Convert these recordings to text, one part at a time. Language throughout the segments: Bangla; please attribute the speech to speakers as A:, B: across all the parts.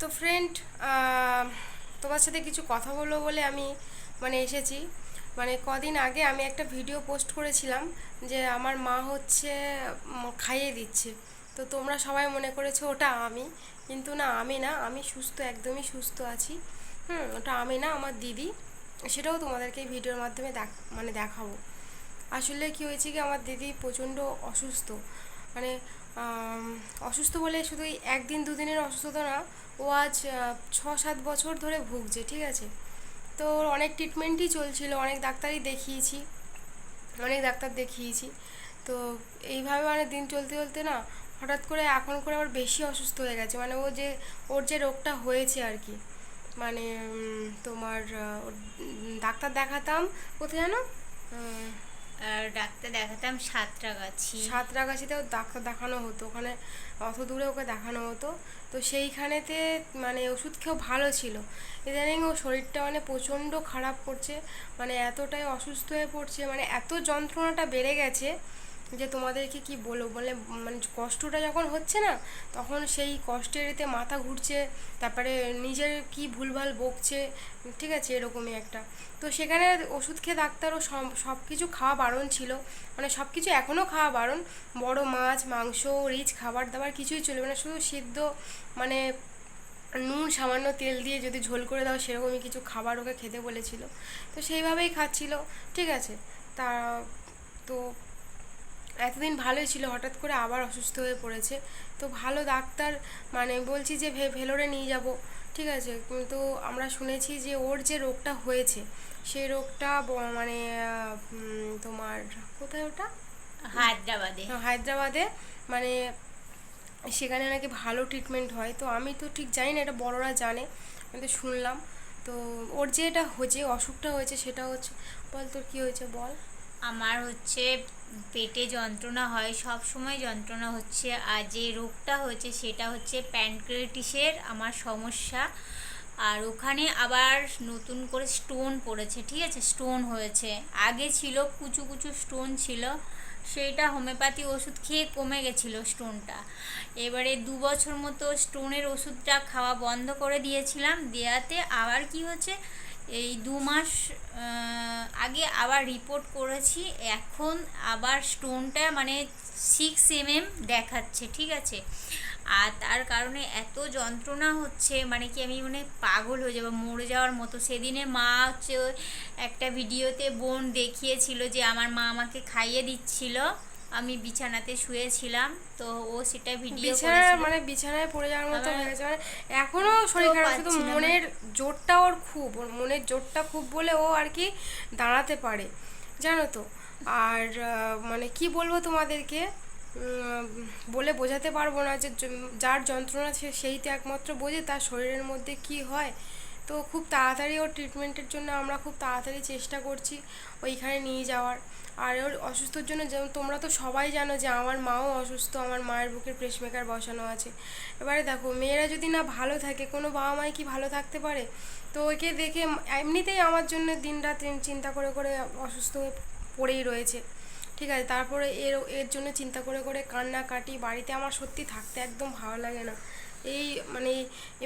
A: তো ফ্রেন্ড তোমার সাথে কিছু কথা বলব বলে আমি মানে এসেছি। মানে কদিন আগে আমি একটা ভিডিও পোস্ট করেছিলাম যে আমার মা হচ্ছে খাইয়ে দিচ্ছে। তো তোমরা সবাই মনে করেছ ওটা আমি, কিন্তু না, আমি না, আমি সুস্থ, একদমই সুস্থ আছি। হুম, ওটা আমি না, আমার দিদি, সেটাও তোমাদেরকে ভিডিওর মাধ্যমে দেখ মানে দেখাবো। আসলে কি হয়েছে কি, আমার দিদি প্রচণ্ড অসুস্থ। মানে অসুস্থ বলে শুধু একদিন, দুদিনের অসুস্থতা না ও আজ ছ সাত বছর ধরে ভুগছে, ঠিক আছে? তো ওর অনেক ট্রিটমেন্টই চলছিল, অনেক ডাক্তারই দেখিয়েছি, অনেক ডাক্তার দেখিয়েছি। তো এইভাবে মানে দিন চলতে চলতে না, হঠাৎ করে এখন করে আবার বেশি অসুস্থ হয়ে গেছে। মানে ও যে, ওর যে রোগটা হয়েছে আর কি মানে তোমার ডাক্তার দেখাতাম, কোথায় জানো
B: ডাক্তার দেখাতাম সাঁতরাগাছি।
A: সাঁতরাগাছিতেও ডাক্তার দেখানো হতো, ওখানে অত দূরে ওকে দেখানো হতো। তো সেইখানেতে মানে ওষুধ খেয়েও ভালো ছিল। ইদানিং ও শরীরটা মানে প্রচণ্ড খারাপ করছে মানে এতটাই অসুস্থ হয়ে পড়ছে মানে এত যন্ত্রণাটা বেড়ে গেছে যে তোমাদেরকে কি বলব? বলে মানে কষ্টটা যখন হচ্ছে না, তখন সেই কষ্টের এতে মাথা ঘুরছে, তারপরে নিজের কি ভুলভাল বকছে, ঠিক আছে, এরকমই একটা। তো সেখানে ওষুধ খেয়ে ডাক্তারও সব সব কিছু খাওয়া বারণ ছিল। মানে সব কিছু এখনও খাওয়া বারণ। বড় মাছ, মাংস, রিচ, খাবার দাবার কিছুই চলবে না। শুধু সিদ্ধ মানে নুন, সামান্য তেল দিয়ে যদি ঝোল করে দাও, সেরকমই কিছু খাবার ওকে খেতে বলেছিল। তো সেইভাবেই খাচ্ছিল, ঠিক আছে। তা, তো এতদিন ভালোই ছিল হঠাৎ করে আবার অসুস্থ হয়ে পড়েছে। তো ভালো ডাক্তার মানে বলছি যে ভে ভেলোরে নিয়ে যাব ঠিক আছে? কিন্তু আমরা শুনেছি যে ওর যে রোগটা হয়েছে সেই রোগটা মানে তোমার কোথায় ওটা?
B: হায়দ্রাবাদে।
A: হায়দ্রাবাদে। মানে সেখানে নাকি ভালো ট্রিটমেন্ট হয়। তো আমি তো ঠিক জানি না এটা বড়রা জানে আমি তো শুনলাম। তো ওর যে এটা হয়েছে অসুখটা হয়েছে সেটা হচ্ছে বল তোর কী হয়েছে বল।
B: আমার হচ্ছে পেটে যন্ত্রণা হয়, সব সময় যন্ত্রণা হচ্ছে। আর যে রোগটা হয়েছে সেটা হচ্ছে প্যানক্রিয়াটিসের আমার সমস্যা। আর ওখানে আবার নতুন করে স্টোন পড়েছে, ঠিক আছে? স্টোন হয়েছে। আগে ছিল, কুচু কুচু স্টোন ছিল। সেইটা হোমিওপ্যাথি ওষুধ খেয়ে কমে গেছিল স্টোনটা। এবারে দু বছর মতো স্টোনের ওষুধটা খাওয়া বন্ধ করে দিয়েছিলাম। দেয়াতে আবার কি হচ্ছে? এই দু মাস আগে আবার রিপোর্ট করেছি, এখন আবার স্টোনটা মানে সিক্স এমএম দেখাচ্ছে, ঠিক আছে? আর তার কারণে এত যন্ত্রণা হচ্ছে মানে কি আমি মানে পাগল হয়ে যাব, মরে যাওয়ার মতো। সেদিনে মা হচ্ছে, একটা ভিডিওতে বোন দেখিয়েছিল যে আমার মা আমাকে খাইয়ে দিচ্ছিল। আমি বিছানাতে শুয়েছিলাম তো ও সেটা ভিডিও
A: মানে বিছানায় পড়ে যাওয়ার মতো হয়ে গেছে। মানে এখনও শরীর খারাপ
B: কিন্তু
A: মনের জোরটা ওর খুব ওর মনের জোরটা খুব বলে ও আর কি দাঁড়াতে পারে জানো তো? আর মানে কি বলব তোমাদেরকে? বলে বোঝাতে পারব না যে যার যন্ত্রণা সে সেই তো একমাত্র বোঝে তার শরীরের মধ্যে কি হয় তো খুব তাড়াতাড়ি ওর ট্রিটমেন্টের জন্য আমরা খুব তাড়াতাড়ি চেষ্টা করছি ওইখানে নিয়ে যাওয়ার। আর ওর অসুস্থর জন্য যেমন তোমরা তো সবাই জানো যে আমার মাও অসুস্থ, আমার মায়ের বুকের পেসমেকার বসানো আছে। এবারে দেখো, মেয়েরা যদি না ভালো থাকে, কোনো বাবা মাই কি ভালো থাকতে পারে? তো ওকে দেখে এমনিতেই আমার জন্য দিন রাত চিন্তা করে করে অসুস্থ হয়ে পড়েই রয়েছে। ঠিক আছে, তারপরে এর এর জন্য চিন্তা করে করে কান্নাকাটি, বাড়িতে আমার সত্যি থাকতে একদম ভালো লাগে না। এই মানে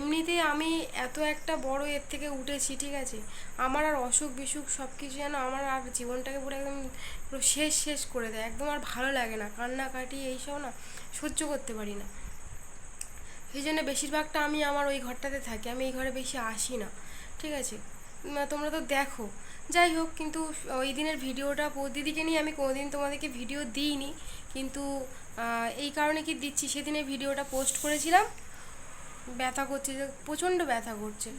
A: এমনিতেই আমি এত একটা বড় এর থেকে উঠেছি, ঠিক আছে? আমার আর অসুখ বিসুখ সব কিছু যেন আমার আর জীবনটাকে পুরো একদম পুরো শেষ শেষ করে দেয়। একদম আর ভালো লাগে না। কান্নাকাটি এইসব না সহ্য করতে পারি না। সেই জন্য বেশিরভাগটা আমি আমার ওই ঘরটাতে থাকি। আমি এই ঘরে বেশি আসি না, ঠিক আছে? তোমরা তো দেখো। যাই হোক, কিন্তু ওই দিনের ভিডিওটা দিদিকে নিয়ে আমি কোনোদিন তোমাদেরকে ভিডিও দিইনি। কিন্তু এই কারণে কি দিচ্ছি? সেদিনে ভিডিওটা পোস্ট করেছিলাম। ব্যথা করছে, যে প্রচণ্ড ব্যথা করছে।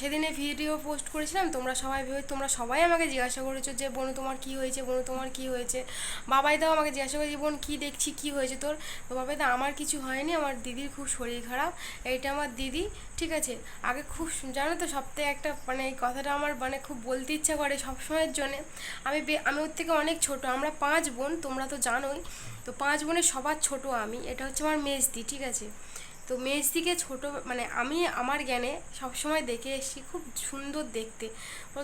A: সেদিনে ভিডিও পোস্ট করেছিলাম, তোমরা সবাই ভেবে, তোমরা সবাই আমাকে জিজ্ঞাসা করেছ যে, বোনু, তোমার কি হয়েছে? বোনু, তোমার কি হয়েছে? বাবাই দাও আমাকে জিজ্ঞাসা করেছে, বোন, কী দেখছি? কি হয়েছে তোর? তো বাবাই দা আমার কিছু হয়নি, আমার দিদির খুব শরীর খারাপ, এইটা আমার দিদি, ঠিক আছে? আগে খুব জানো তো সপ্তাহে একটা মানে এই কথাটা আমার মানে খুব বলতে ইচ্ছা করে সবসময়ের জন্যে। আমি আমি ওর থেকে অনেক ছোট, আমরা পাঁচ বোন, তোমরা তো জানোই। তো পাঁচ বোনের সবার ছোট আমি, এটা হচ্ছে আমার মেজদি, ঠিক আছে? তো মেজদিকে ছোট মানে আমি আমার জ্ঞানে সবসময় দেখে এসেছি, খুব সুন্দর দেখতে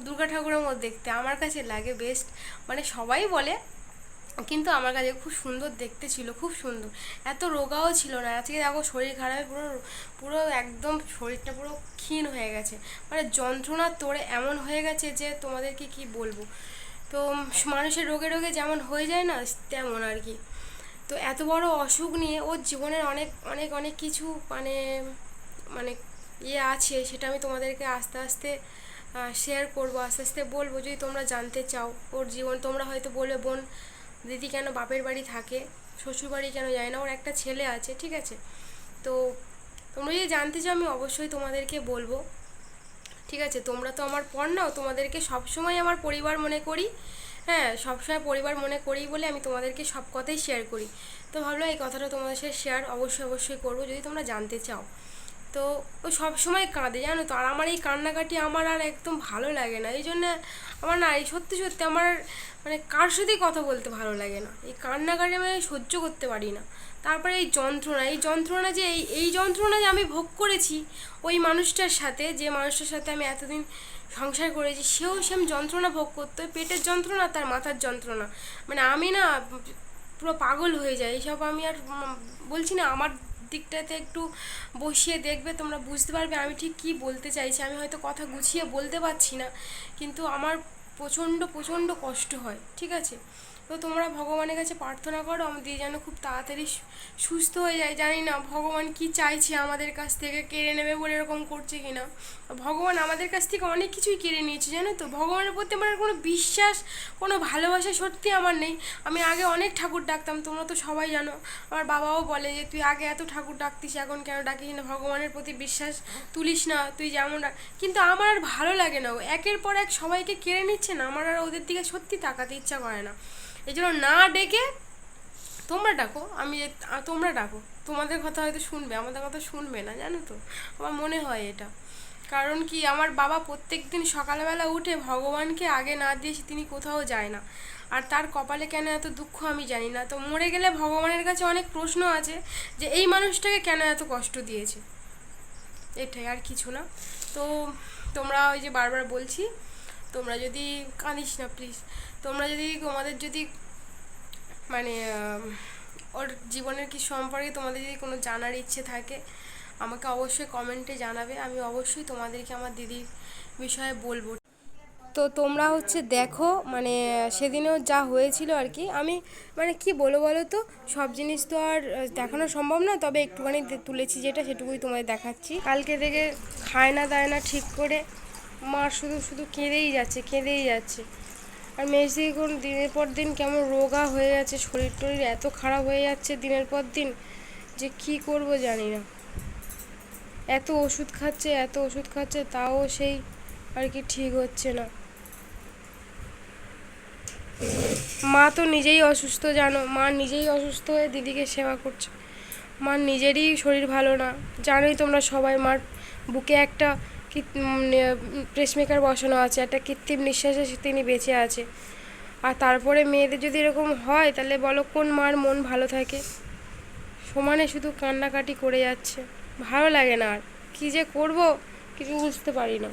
A: দুর্গা ঠাকুরের মতো দেখতে। আমার কাছে লাগে বেস্ট মানে সবাই বলে, কিন্তু আমার কাছে খুব সুন্দর দেখতে ছিল, খুব সুন্দর। এত রোগাও ছিল না, আজকে দেখো শরীর খারাপ পুরো পুরো একদম শরীরটা পুরো ক্ষীণ হয়ে গেছে। মানে যন্ত্রণার তোড়ে এমন হয়ে গেছে যে তোমাদেরকে কি বলব? তো মানুষের রোগে রোগে যেমন হয়ে যায় না, তেমন আর কি। তো এত বড় অসুখ নিয়ে ওর জীবনের অনেক অনেক অনেক কিছু মানে মানে ইয়ে আছে সেটা আমি তোমাদেরকে আস্তে আস্তে শেয়ার করব, আস্তে আস্তে বলব যদি তোমরা জানতে চাও। ওর জীবন তোমরা হয়তো বলবে বোন, দিদি কেন বাপের বাড়ি থাকে? শ্বশুর বাড়ি কেন যায় না? ওর একটা ছেলে আছে, ঠিক আছে? তো তোমরা যদি জানতে চাও আমি অবশ্যই তোমাদেরকে বলব। ঠিক আছে? তোমরা তো আমার পর নাও। তোমাদেরকে সবসময় আমার পরিবার মনে করি। হ্যাঁ সবসময় পরিবার মনে করি বলে আমি তোমাদেরকে সব কথাই শেয়ার করি। তো ভাবলাম এই কথাটা তোমাদের সাথে শেয়ার অবশ্যই অবশ্যই করব, যদি তোমরা জানতে চাও। তো ও সব সময় কাঁদে, জানো তো? আর আমার এই কান্নাকাটি আমার আর একদম ভালো লাগে না। এই জন্য আমার না, এই সত্যি সত্যি আমার মানে কার সাথেই কথা বলতে ভালো লাগে না। এই কান্নাকাটি আমি সহ্য করতে পারি না। তারপরে এই যন্ত্রণা এই যন্ত্রণা যে এই এই যন্ত্রণা যে আমি ভোগ করেছি ওই মানুষটার সাথে, যে মানুষটার সাথে আমি এতদিন সংসার করেছি, সেও সেম যন্ত্রণা ভোগ করতো। পেটের যন্ত্রণা তার মাথার যন্ত্রণা। মানে আমি না পুরো পাগল হয়ে যাই। এইসব আমি আর বলছি না, আমার দিকটাতে একটু বসিয়ে দেখবে, তোমরা বুঝতে পারবে আমি ঠিক কি বলতে চাইছি। আমি হয়তো কথা গুছিয়ে বলতে পারছি না, কিন্তু আমার প্রচণ্ড প্রচণ্ড কষ্ট হয়, ঠিক আছে? তো তোমরা ভগবানের কাছে প্রার্থনা করো আমাদের যেন খুব তাড়াতাড়ি সুস্থ হয়ে যায়। জানি না ভগবান কি চাইছে আমাদের কাছ থেকে, কেড়ে নেবে বলে এরকম করছে কি না ভগবান আমাদের কাছ থেকে অনেক কিছুই কেড়ে নিয়েছে, জানো তো? ভগবানের প্রতি আমার কোনো বিশ্বাস, কোনো ভালোবাসা সত্যি আমার নেই। আমি আগে অনেক ঠাকুর ডাকতাম, তোমরা তো সবাই জানো। আমার বাবাও বলে যে, তুই আগে এত ঠাকুর ডাকতিস, এখন কেন ডাকিস না? ভগবানের প্রতি বিশ্বাস তুলিস না, তুই যেমন ডাক কিন্তু আমার আর ভালো লাগে না। একের পর এক সবাইকে কেড়ে নিচ্ছে না, আমার আর ওদের দিকে সত্যি তাকাতে ইচ্ছা করে না। এই জন্য না ডেকে তোমরা ডাকো, আমি তোমরা ডাকো। তোমাদের কথা হয়তো শুনবে, আমাদের কথা শুনবে না, জানো তো? আমার মনে হয় এটা। কারণ কি, আমার বাবা প্রত্যেক দিন সকালবেলা উঠে ভগবানকে আগে না দিয়ে তিনি কোথাও যায় না। আর তার কপালে কেন এত দুঃখ আমি জানি না। তো মরে গেলে ভগবানের কাছে অনেক প্রশ্ন আছে যে, এই মানুষটাকে কেন এত কষ্ট দিয়েছে? এটাই, আর কিছু না। তো তোমরা ওই যে বারবার বলছি, তোমরা যদি কাঁদিস না প্লিজ তোমরা যদি তোমাদের যদি মানে ওর জীবনের কি সম্পর্কে তোমাদের যদি কোনো জানার ইচ্ছে থাকে, আমাকে অবশ্যই কমেন্টে জানাবে। আমি অবশ্যই তোমাদেরকে আমার দিদির বিষয়ে বলব। তো তোমরা হচ্ছে দেখো মানে সেদিনেও যা হয়েছিল আর কি। আমি মানে কি বলো বলো তো? সব জিনিস তো আর দেখানো সম্ভব না তবে একটুখানি তুলেছি যেটা, সেটুকুই তোমায় দেখাচ্ছি। কালকে থেকে খায় না, দায় না, ঠিক করে মা শুধু শুধু কেঁদেই যাচ্ছে কেঁদেই যাচ্ছে। আর মেসি কোন দিনের পর দিন কেমন রোগা হয়ে যাচ্ছে, শরীর টরীর এত খারাপ হয়ে যাচ্ছে দিনের পর দিন, যে কি করব জানি না। এত ওষুধ খাচ্ছে, এত ওষুধ খাচ্ছে, তাও সেই আর কি ঠিক হচ্ছে না। মা তো নিজেই অসুস্থ, জানো? মা নিজেই অসুস্থ হয়ে দিদিকে সেবা করছে। মার নিজেরই শরীর ভালো না। জানোই তোমরা সবাই, মার বুকে একটা প্রেসমেকার বসানো আছে, একটা কৃত্রিম নিঃশ্বাসে তিনি বেঁচে আছে। আর তারপরে মেয়েদের যদি এরকম হয়, তাহলে বলো কোন মার মন ভালো থাকে? সমানে শুধু কান্নাকাটি করে যাচ্ছে। ভালো লাগে না আর। কী যে করব, কিছু বুঝতে পারি না।